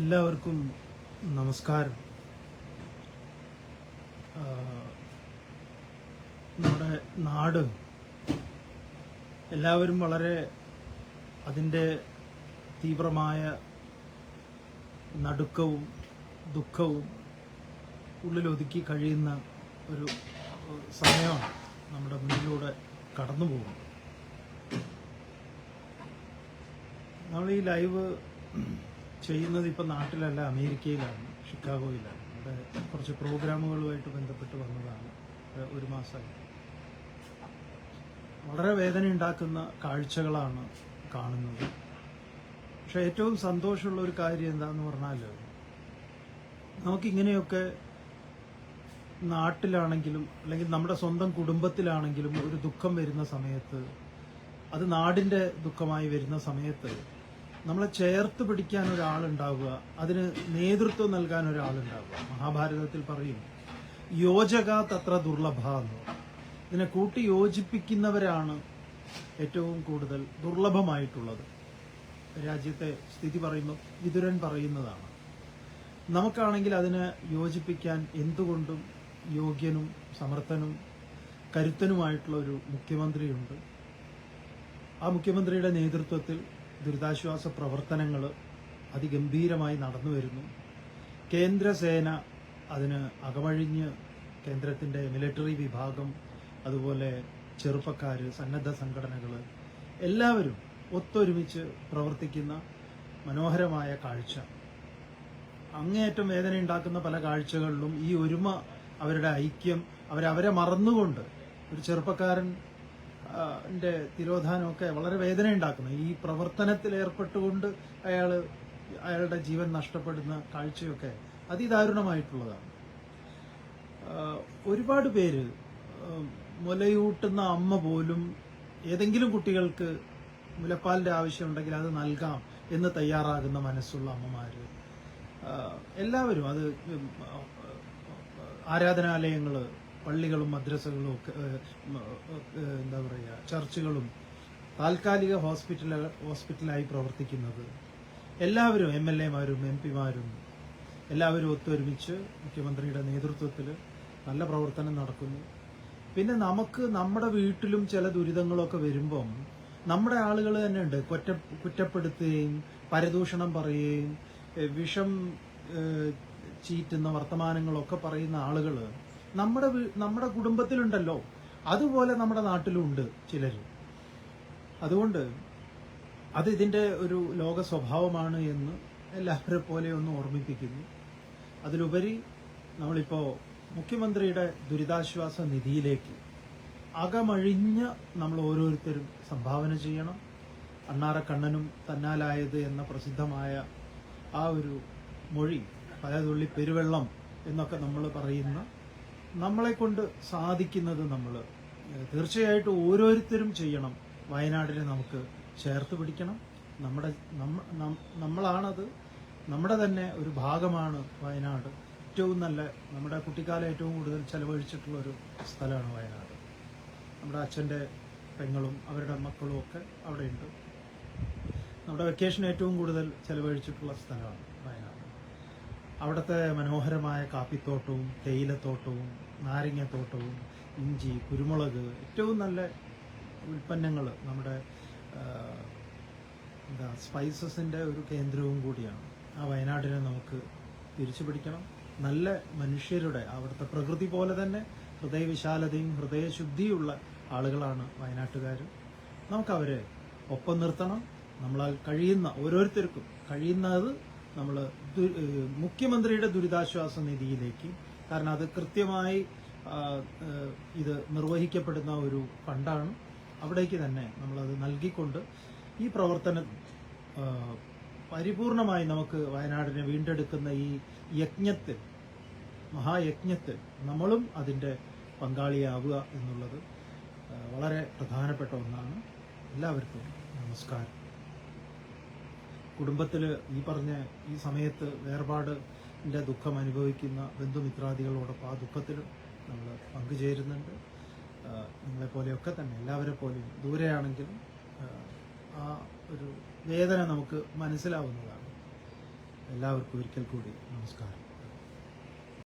എല്ലാവർക്കും നമസ്കാരം. നമ്മുടെ നാട് എല്ലാവരും വളരെ അതിന്റെ തീവ്രമായ നടുക്കവും ദുഃഖവും ഉള്ളിലൊതുക്കി കഴിയുന്ന ഒരു സമയമാണ് നമ്മുടെ മുന്നിലൂടെ കടന്നു പോകുന്നത്. നമ്മൾ ഈ ലൈവ് ചെയ്യുന്നത് ഇപ്പം നാട്ടിലല്ല അമേരിക്കയിലാണ് ഷിക്കാഗോയിലാണ്. അവിടെ കുറച്ച് പ്രോഗ്രാമുകളുമായിട്ട് ബന്ധപ്പെട്ട് വന്നതാണ് ഒരു മാസമായി. വളരെ വേദന ഉണ്ടാക്കുന്ന കാഴ്ചകളാണ് കാണുന്നത്. പക്ഷെ ഏറ്റവും സന്തോഷമുള്ള ഒരു കാര്യം എന്താന്ന് പറഞ്ഞാൽ നമുക്കിങ്ങനെയൊക്കെ നാട്ടിലാണെങ്കിലും അല്ലെങ്കിൽ നമ്മുടെ സ്വന്തം കുടുംബത്തിലാണെങ്കിലും ഒരു ദുഃഖം വരുന്ന സമയത്ത് അത് നാടിന്റെ ദുഃഖമായി വരുന്ന സമയത്ത് നമ്മളെ ചേർത്ത് പിടിക്കാൻ ഒരാളുണ്ടാവുക അതിന് നേതൃത്വം നൽകാൻ ഒരാളുണ്ടാവുക. മഹാഭാരതത്തിൽ പറയും യോജക തത്ര ദുർലഭ എന്ന് ഇതിനെ കൂട്ടി യോജിപ്പിക്കുന്നവരാണ് ഏറ്റവും കൂടുതൽ ദുർലഭമായിട്ടുള്ളത്. രാജ്യത്തെ സ്ഥിതി പറയുമ്പോൾ വിതുരൻ പറയുന്നതാണ്. നമുക്കാണെങ്കിൽ അതിനെ യോജിപ്പിക്കാൻ എന്തുകൊണ്ടും യോഗ്യനും സമർത്ഥനും കരുത്തനുമായിട്ടുള്ള ഒരു മുഖ്യമന്ത്രിയുണ്ട്. ആ മുഖ്യമന്ത്രിയുടെ നേതൃത്വത്തിൽ ദുരിതാശ്വാസ പ്രവർത്തനങ്ങൾ അതിഗംഭീരമായി നടന്നു വരുന്നു കേന്ദ്രസേന അതിന് അകമഴിഞ്ഞ് കേന്ദ്രത്തിന്റെ മിലിറ്ററി വിഭാഗം അതുപോലെ ചെറുപ്പക്കാർ സന്നദ്ധ സംഘടനകൾ എല്ലാവരും ഒത്തൊരുമിച്ച് പ്രവർത്തിക്കുന്ന മനോഹരമായ കാഴ്ച. അങ്ങേയറ്റം വേദന ഉണ്ടാക്കുന്ന പല കാഴ്ചകളിലും ഈ ഒരുമ അവരുടെ ഐക്യം അവരവരെ മറന്നുകൊണ്ട് ഒരു ചെറുപ്പക്കാരൻ ന്റെ തിരോധാനമൊക്കെ വളരെ വേദന ഉണ്ടാക്കുന്നു ഈ പ്രവർത്തനത്തിൽ ഏർപ്പെട്ടുകൊണ്ട് അയാൾ അയാളുടെ ജീവൻ നഷ്ടപ്പെടുന്ന കാഴ്ചയൊക്കെ അതിദാരുണമായിട്ടുള്ളതാണ്. ഒരുപാട് പേര് മുലയൂട്ടുന്ന അമ്മ പോലും ഏതെങ്കിലും കുട്ടികൾക്ക് മുലപ്പാലിന്റെ ആവശ്യമുണ്ടെങ്കിൽ അത് നൽകാം എന്ന് തയ്യാറാകുന്ന മനസ്സുള്ള അമ്മമാര്. എല്ലാവരും അത് ആരാധനാലയങ്ങൾ പള്ളികളും മദ്രസകളും ഒക്കെ എന്താ പറയുക ചർച്ചുകളും താൽക്കാലിക ഹോസ്പിറ്റൽ ഹോസ്പിറ്റലായി പ്രവർത്തിക്കുന്നത്. എല്ലാവരും എം എൽ എമാരും എം പിമാരും എല്ലാവരും ഒത്തൊരുമിച്ച് മുഖ്യമന്ത്രിയുടെ നേതൃത്വത്തിൽ നല്ല പ്രവർത്തനം നടക്കുന്നു. പിന്നെ നമുക്ക് നമ്മുടെ വീട്ടിലും ചില ദുരിതങ്ങളൊക്കെ വരുമ്പം നമ്മുടെ ആളുകൾ തന്നെ ഉണ്ട്. കുറ്റ കുറ്റപ്പെടുത്തുകയും പരദൂഷണം പറയുകയും വിഷം ചീറ്റുന്ന വർത്തമാനങ്ങളൊക്കെ പറയുന്ന ആളുകൾ നമ്മുടെ നമ്മുടെ കുടുംബത്തിലുണ്ടല്ലോ. അതുപോലെ നമ്മുടെ നാട്ടിലും ഉണ്ട് ചിലർ അതുകൊണ്ട് അത് ഇതിന്റെ ഒരു ലോക സ്വഭാവമാണ് എന്ന് എല്ലാവരെ പോലെ ഒന്ന് ഓർമ്മിപ്പിക്കുന്നു. അതിലുപരി നമ്മളിപ്പോൾ മുഖ്യമന്ത്രിയുടെ ദുരിതാശ്വാസ നിധിയിലേക്ക് അകമഴിഞ്ഞ് നമ്മൾ ഓരോരുത്തരും സംഭാവന ചെയ്യണം. അണ്ണാറ കണ്ണനും തന്നാലായത് എന്ന പ്രസിദ്ധമായ ആ ഒരു മൊഴി പലതുള്ളി പെരുവെള്ളം എന്നൊക്കെ നമ്മൾ പറയുന്ന നമ്മളെ കൊണ്ട് സാധിക്കുന്നത് നമ്മൾ തീർച്ചയായിട്ടും ഓരോരുത്തരും ചെയ്യണം. വയനാടിനെ നമുക്ക് ചേർത്ത് പിടിക്കണം. നമ്മുടെ നമ്മളാണത്. നമ്മുടെ തന്നെ ഒരു ഭാഗമാണ് വയനാട്. ഏറ്റവും നല്ല നമ്മുടെ കുട്ടിക്കാലം ഏറ്റവും കൂടുതൽ ചെലവഴിച്ചിട്ടുള്ള ഒരു സ്ഥലമാണ് വയനാട്. നമ്മുടെ അച്ഛന്റെ പെങ്ങളും അവരുടെ മക്കളും ഒക്കെ അവിടെയുണ്ട്. നമ്മുടെ വെക്കേഷൻ ഏറ്റവും കൂടുതൽ ചെലവഴിച്ചിട്ടുള്ള സ്ഥലമാണ്. അവിടുത്തെ മനോഹരമായ കാപ്പിത്തോട്ടവും തേയിലത്തോട്ടവും നാരങ്ങത്തോട്ടവും ഇഞ്ചി കുരുമുളക് ഏറ്റവും നല്ല ഉൽപ്പന്നങ്ങൾ നമ്മുടെ എന്താ സ്പൈസസിന്റെ ഒരു കേന്ദ്രവും കൂടിയാണ്. ആ വയനാടിനെ നമുക്ക് തിരിച്ചു പിടിക്കണം നല്ല മനുഷ്യരുടെ അവിടുത്തെ പ്രകൃതി പോലെ തന്നെ ഹൃദയവിശാലതയും ഹൃദയശുദ്ധിയുള്ള ആളുകളാണ് വയനാട്ടുകാർ നമുക്കവരെ ഒപ്പം നിർത്തണം. നമ്മളാൽ കഴിയുന്ന ഓരോരുത്തർക്കും കഴിയുന്നത് നമ്മൾ മുഖ്യമന്ത്രിയുടെ ദുരിതാശ്വാസ നിധിയിലേക്ക് കാരണം അത് കൃത്യമായി ഇത് നിർവഹിക്കപ്പെടുന്ന ഒരു ഫണ്ടാണ്. അവിടേക്ക് തന്നെ നമ്മളത് നൽകിക്കൊണ്ട് ഈ പ്രവർത്തനം പരിപൂർണമായി നമുക്ക് വയനാടിനെ വീണ്ടെടുക്കുന്ന ഈ യജ്ഞത്തിൽ മഹായജ്ഞത്തിൽ നമ്മളും അതിന്റെ പങ്കാളിയാവുക എന്നുള്ളത് വളരെ പ്രധാനപ്പെട്ട ഒന്നാണ്. എല്ലാവർക്കും നമസ്കാരം. കുടുംബത്തിൽ ഈ പറഞ്ഞ ഈ സമയത്ത് വേർപാടിന്റെ ദുഃഖം അനുഭവിക്കുന്ന ബന്ധുമിത്രാദികളോടൊപ്പം ആ ദുഃഖത്തിൽ നമ്മൾ പങ്കുചേരുന്നുണ്ട്. നിങ്ങളെപ്പോലെയൊക്കെ നിങ്ങളെ പോലെയൊക്കെ തന്നെ എല്ലാവരെ പോലെയും ദൂരെയാണെങ്കിലും ആ ഒരു വേദന നമുക്ക് മനസ്സിലാവുന്നതാണ്. എല്ലാവർക്കും ഒരിക്കൽ കൂടി നമസ്കാരം.